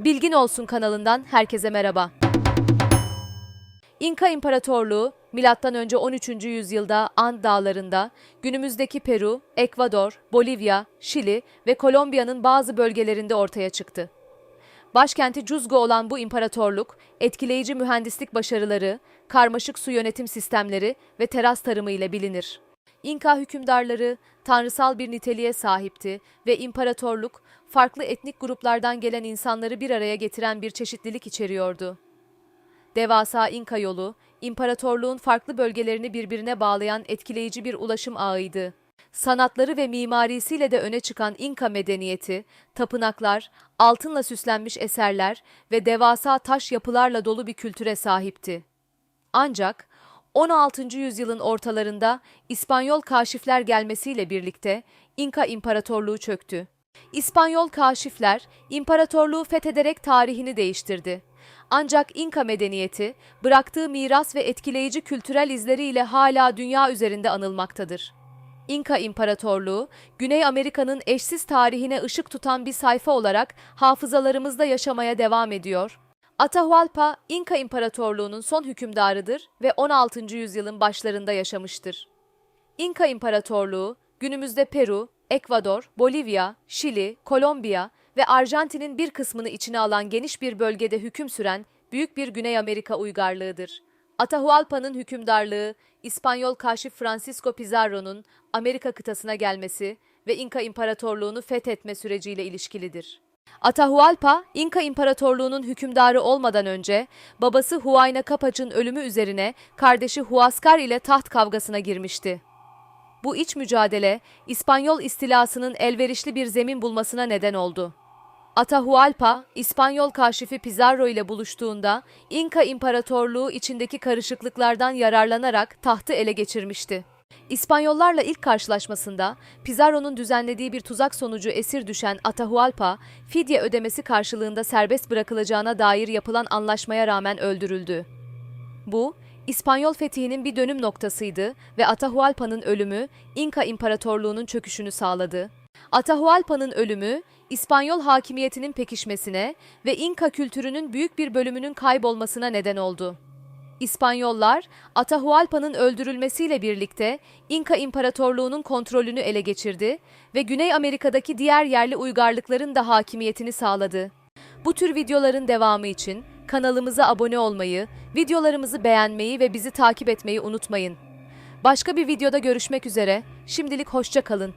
Bilgin Olsun kanalından herkese merhaba. İnka İmparatorluğu M.Ö. 13. yüzyılda And Dağları'nda, günümüzdeki Peru, Ekvador, Bolivya, Şili ve Kolombiya'nın bazı bölgelerinde ortaya çıktı. Başkenti Cuzgo olan bu imparatorluk, etkileyici mühendislik başarıları, karmaşık su yönetim sistemleri ve teras tarımı ile bilinir. İnka hükümdarları tanrısal bir niteliğe sahipti ve imparatorluk farklı etnik gruplardan gelen insanları bir araya getiren bir çeşitlilik içeriyordu. Devasa İnka yolu, imparatorluğun farklı bölgelerini birbirine bağlayan etkileyici bir ulaşım ağıydı. Sanatları ve mimarisiyle de öne çıkan İnka medeniyeti, tapınaklar, altınla süslenmiş eserler ve devasa taş yapılarla dolu bir kültüre sahipti. Ancak 16. yüzyılın ortalarında İspanyol kaşifler gelmesiyle birlikte İnka İmparatorluğu çöktü. İspanyol kaşifler imparatorluğu fethederek tarihini değiştirdi. Ancak İnka medeniyeti bıraktığı miras ve etkileyici kültürel izleriyle hala dünya üzerinde anılmaktadır. İnka İmparatorluğu, Güney Amerika'nın eşsiz tarihine ışık tutan bir sayfa olarak hafızalarımızda yaşamaya devam ediyor. Atahualpa, İnka İmparatorluğu'nun son hükümdarıdır ve 16. yüzyılın başlarında yaşamıştır. İnka İmparatorluğu, günümüzde Peru, Ekvador, Bolivya, Şili, Kolombiya ve Arjantin'in bir kısmını içine alan geniş bir bölgede hüküm süren büyük bir Güney Amerika uygarlığıdır. Atahualpa'nın hükümdarlığı, İspanyol kaşif Francisco Pizarro'nun Amerika kıtasına gelmesi ve İnka İmparatorluğunu fethetme süreciyle ilişkilidir. Atahualpa, İnka İmparatorluğu'nun hükümdarı olmadan önce babası Huayna Capac'ın ölümü üzerine kardeşi Huascar ile taht kavgasına girmişti. Bu iç mücadele İspanyol istilasının elverişli bir zemin bulmasına neden oldu. Atahualpa, İspanyol kaşifi Pizarro ile buluştuğunda İnka İmparatorluğu içindeki karışıklıklardan yararlanarak tahtı ele geçirmişti. İspanyollarla ilk karşılaşmasında Pizarro'nun düzenlediği bir tuzak sonucu esir düşen Atahualpa, fidye ödemesi karşılığında serbest bırakılacağına dair yapılan anlaşmaya rağmen öldürüldü. Bu, İspanyol fethinin bir dönüm noktasıydı ve Atahualpa'nın ölümü İnka İmparatorluğu'nun çöküşünü sağladı. Atahualpa'nın ölümü, İspanyol hakimiyetinin pekişmesine ve İnka kültürünün büyük bir bölümünün kaybolmasına neden oldu. İspanyollar, Atahualpa'nın öldürülmesiyle birlikte İnka İmparatorluğu'nun kontrolünü ele geçirdi ve Güney Amerika'daki diğer yerli uygarlıkların da hakimiyetini sağladı. Bu tür videoların devamı için kanalımıza abone olmayı, videolarımızı beğenmeyi ve bizi takip etmeyi unutmayın. Başka bir videoda görüşmek üzere. Şimdilik hoşça kalın.